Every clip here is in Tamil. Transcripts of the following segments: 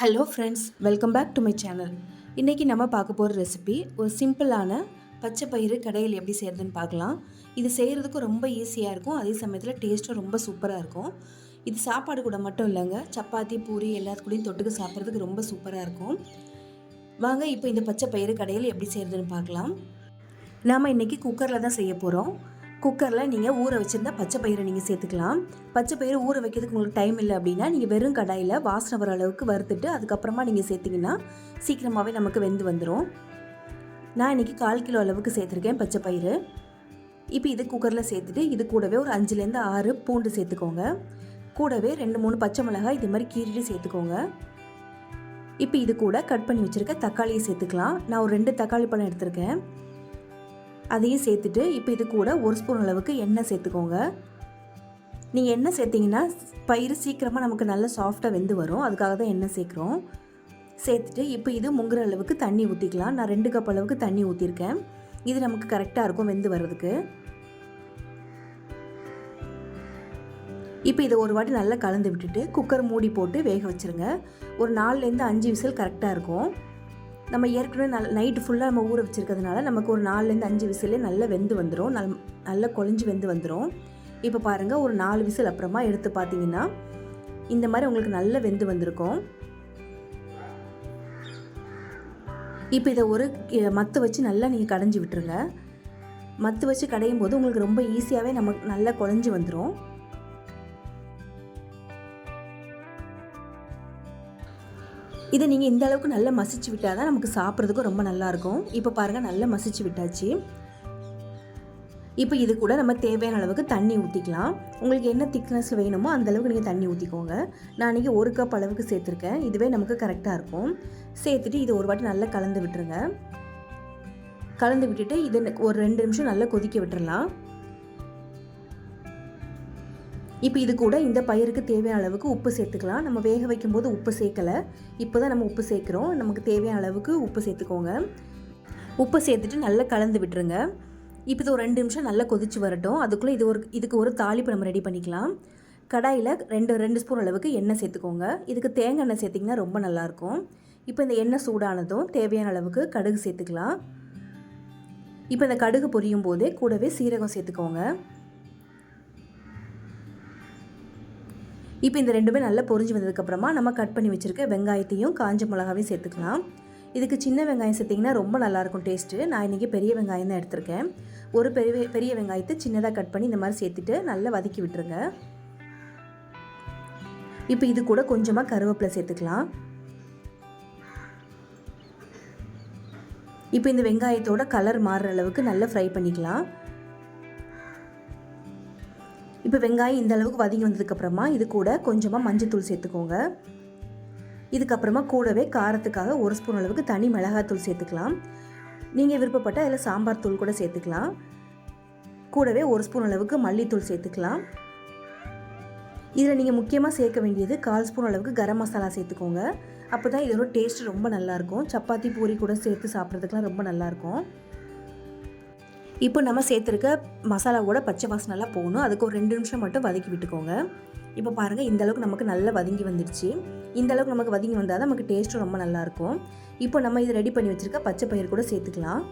Hello friends welcome back to my channel இன்றைக்கி நம்ம பார்க்க போகிற ரெசிபி ஒரு சிம்பிளான பச்சை பயிறு கடையில் எப்படி செய்கிறதுன்னு பார்க்கலாம். இது செய்கிறதுக்கும் ரொம்ப ஈஸியாக இருக்கும். அதே சமயத்தில் டேஸ்ட்டும் ரொம்ப சூப்பராக இருக்கும். இது சாப்பாடு கூட மட்டும் இல்லைங்க. சப்பாத்தி பூரி எல்லாத்துக்கூடையும் தொட்டுக்கு சாப்பிட்றதுக்கு ரொம்ப சூப்பராக இருக்கும். வாங்க இப்போ இந்த பச்சை பயிறு கடையில் எப்படி செய்கிறதுன்னு பார்க்கலாம். நாம் இன்றைக்கி குக்கரில் தான் செய்ய போகிறோம் குக்கரில் நீங்கள் ஊற வச்சுருந்தா பச்சை பயிரை நீங்கள் சேர்த்துக்கலாம். பச்சை பயிறு ஊற வைக்கிறதுக்கு உங்களுக்கு டைம் இல்லை அப்படின்னா நீங்கள் வெறும் கடாயில் வாசனை வர அளவுக்கு வறுத்துட்டு அதுக்கப்புறமா நீங்கள் சேர்த்திங்கன்னா சீக்கிரமாகவே நமக்கு வெந்து வந்துடும் நான் இன்றைக்கி கால் கிலோ அளவுக்கு சேர்த்துருக்கேன் பச்சை பயிறு. இப்போ இது குக்கரில் சேர்த்துட்டு இது கூடவே ஒரு அஞ்சுலேருந்து ஆறு பூண்டு சேர்த்துக்கோங்க. கூடவே ரெண்டு மூணு பச்சை மிளகாய் இது மாதிரி கீறிட்டு சேர்த்துக்கோங்க. இப்போ இது கூட கட் பண்ணி வச்சுருக்க தக்காளியை சேர்த்துக்கலாம். நான் ஒரு ரெண்டு தக்காளி பழம் எடுத்திருக்கேன். அதையும் சேர்த்துட்டு இப்போ இது கூட ஒரு ஸ்பூன் அளவுக்கு எண்ணெய் சேர்த்துக்கோங்க. நீங்கள் எண்ணெய் சேர்த்திங்கன்னா பயிர் சீக்கிரமாக நமக்கு நல்ல சாஃப்டாக வெந்து வரும். அதுக்காக தான் எண்ணெய் சேர்க்குறோம். சேர்த்துட்டு இப்போ இது முங்குற அளவுக்கு தண்ணி ஊற்றிக்கலாம் நான் ரெண்டு கப் அளவுக்கு தண்ணி ஊற்றிருக்கேன் இது நமக்கு கரெக்டாக இருக்கும் வெந்து வர்றதுக்கு. இப்போ இதை ஒரு வாட்டி நல்லா கலந்து விட்டுட்டு குக்கர் மூடி போட்டு வேக வச்சுருங்க. ஒரு நாலுலேருந்து அஞ்சு விசில் கரெக்டாக இருக்கும். நம்ம ஏற்கனவே நல் நைட்டு ஃபுல்லாக நம்ம ஊற வச்சுருக்கிறதுனால நமக்கு ஒரு நாலுலேருந்து அஞ்சு விசிலே நல்லா வெந்து வந்துடும் நல் நல்லா கொழிஞ்சு வெந்து வந்துடும் இப்போ பாருங்கள் ஒரு நாலு விசில் அப்புறமா எடுத்து பார்த்தீங்கன்னா இந்த மாதிரி உங்களுக்கு நல்லா வெந்து வந்திருக்கும். இப்போ இதை ஒரு மத்து வச்சு நல்லா நீங்கள் கடைஞ்சி விட்டுருங்க. மத்து வச்சு கடையும் போது உங்களுக்கு ரொம்ப ஈஸியாகவே நமக்கு நல்லா குழஞ்சி வந்துடும் இதை நீங்கள் இந்த அளவுக்கு நல்லா மசிச்சு விட்டால் தான் நமக்கு சாப்பிட்றதுக்கும் ரொம்ப நல்லாயிருக்கும். இப்போ பாருங்கள் நல்லா மசிச்சு விட்டாச்சு. இப்போ இது கூட நம்ம தேவையான அளவுக்கு தண்ணி ஊற்றிக்கலாம் உங்களுக்கு என்ன திக்னஸ் வேணுமோ அந்த அளவுக்கு நீங்கள் தண்ணி ஊற்றிக்கோங்க நான் இன்றைக்கி ஒரு கப் அளவுக்கு சேர்த்துருக்கேன். இதுவே நமக்கு கரெக்டாக இருக்கும். சேர்த்துட்டு இதை ஒரு வாட்டி நல்லா கலந்து விட்டுருங்க. கலந்து விட்டுட்டு இதை ஒரு ரெண்டு நிமிஷம் நல்லா கொதிக்க விட்டுறலாம். இப்போ இது கூட இந்த பயிருக்கு தேவையான அளவுக்கு உப்பு சேர்த்துக்கலாம். நம்ம வேக வைக்கும்போது உப்பு சேர்க்கலை. இப்போ தான் நம்ம உப்பு சேர்க்குறோம். நமக்கு தேவையான அளவுக்கு உப்பு சேர்த்துக்கோங்க. உப்பு சேர்த்துட்டு நல்லா கலந்து விட்டுருங்க. இப்போ இது ஒரு ரெண்டு நிமிஷம் நல்லா கொதிச்சு வரட்டும். அதுக்குள்ளே இது ஒரு இதுக்கு ஒரு தாளிப்பு நம்ம ரெடி பண்ணிக்கலாம். கடாயில் ரெண்டு ரெண்டு ஸ்பூன் அளவுக்கு எண்ணெய் சேர்த்துக்கோங்க. இதுக்கு தேங்காய் எண்ணெய் சேர்த்திங்கன்னா ரொம்ப நல்லாயிருக்கும். இப்போ இந்த எண்ணெய் சூடானதும் தேவையான அளவுக்கு கடுகு சேர்த்துக்கலாம். இப்போ இந்த கடுகு பொரியும் போதே கூடவே சீரகம் சேர்த்துக்கோங்க. இப்போ இந்த ரெண்டுமே நல்லா பொரிஞ்சு வந்ததுக்கப்புறமா நம்ம கட் பண்ணி வச்சுருக்க வெங்காயத்தையும் காஞ்ச மிளகாவையும் சேர்த்துக்கலாம். இதுக்கு சின்ன வெங்காயம் சேர்த்திங்கன்னா ரொம்ப நல்லாயிருக்கும் டேஸ்ட்டு. நான் இன்றைக்கி பெரிய வெங்காயம் தான் எடுத்திருக்கேன். ஒரு பெரிய பெரிய வெங்காயத்தை சின்னதாக கட் பண்ணி இந்த மாதிரி சேர்த்துட்டு நல்லா வதக்கி விட்டுருங்க. இப்போ இது கூட கொஞ்சமாக கருவேப்பிலை சேர்த்துக்கலாம். இப்போ இந்த வெங்காயத்தோட கலர் மாறுற அளவுக்கு நல்லா ஃப்ரை பண்ணிக்கலாம். இப்போ வெங்காயம் இந்த அளவுக்கு வதங்கி வந்ததுக்கப்புறமா இது கூட கொஞ்சமாக மஞ்சத்தூள் சேர்த்துக்கோங்க. இதுக்கப்புறமா கூடவே காரத்துக்காக ஒரு ஸ்பூன் அளவுக்கு தனி மிளகாத்தூள் சேர்த்துக்கலாம். நீங்கள் விருப்பப்பட்ட அதில் சாம்பார் தூள் கூட சேர்த்துக்கலாம். கூடவே ஒரு ஸ்பூன் அளவுக்கு மல்லித்தூள் சேர்த்துக்கலாம். இதில் நீங்கள் முக்கியமாக சேர்க்க வேண்டியது கால் ஸ்பூன் அளவுக்கு கரம் மசாலா சேர்த்துக்கோங்க. அப்போ தான் இதோட டேஸ்ட் ரொம்ப நல்லாயிருக்கும் சப்பாத்தி பூரி கூட சேர்த்து சாப்பிட்றதுக்குலாம் ரொம்ப நல்லாயிருக்கும் இப்போ நம்ம சேர்த்துருக்க மசாலாவோட பச்சை வாசனெல்லாம் போகணும். அதுக்கு ஒரு ரெண்டு நிமிஷம் மட்டும் வதக்கி விட்டுக்கோங்க. இப்போ பாருங்கள் இந்தளவுக்கு நமக்கு நல்லா வதங்கி வந்துடுச்சு இந்தளவுக்கு நமக்கு வதங்கி வந்தால் தான் நமக்கு டேஸ்ட்டும் ரொம்ப நல்லாயிருக்கும் இப்போ நம்ம இது ரெடி பண்ணி வச்சுருக்க பச்சை பயிர் கூட சேர்த்துக்கலாம்.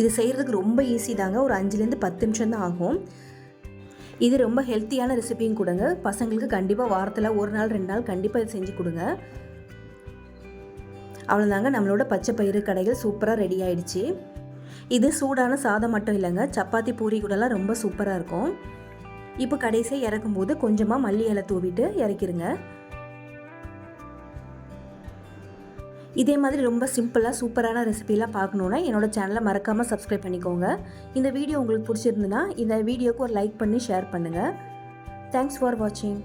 இது செய்கிறதுக்கு ரொம்ப ஈஸி தாங்க. ஒரு அஞ்சுலேருந்து பத்து நிமிஷம் தான் ஆகும். இது ரொம்ப ஹெல்த்தியான ரெசிபியும் கொடுங்க. பசங்களுக்கு கண்டிப்பாக வாரத்தில் ஒரு நாள் ரெண்டு நாள் கண்டிப்பாக இது செஞ்சு கொடுங்க. அவ்வளோதாங்க நம்மளோட பச்சை பயிறு கடைகள் சூப்பராக ரெடி ஆயிடுச்சு. இது சூடான சாதம் மட்டும் இல்லைங்க சப்பாத்தி பூரி கூடலாம் ரொம்ப சூப்பராக இருக்கும். இப்போ கடைசியாக இறக்கும்போது கொஞ்சமாக மல்லி இலை தூவிட்டு இறக்கிடுங்க இதே மாதிரி ரொம்ப சிம்பிளாக சூப்பரான ரெசிபிலாம் பார்க்கணுன்னா என்னோடய சேனலை மறக்காமல் சப்ஸ்கிரைப் பண்ணிக்கோங்க. இந்த வீடியோ உங்களுக்கு பிடிச்சிருந்துன்னா இந்த வீடியோக்கு ஒரு லைக் பண்ணி ஷேர் பண்ணுங்கள் தேங்க்ஸ் ஃபார் வாட்சிங்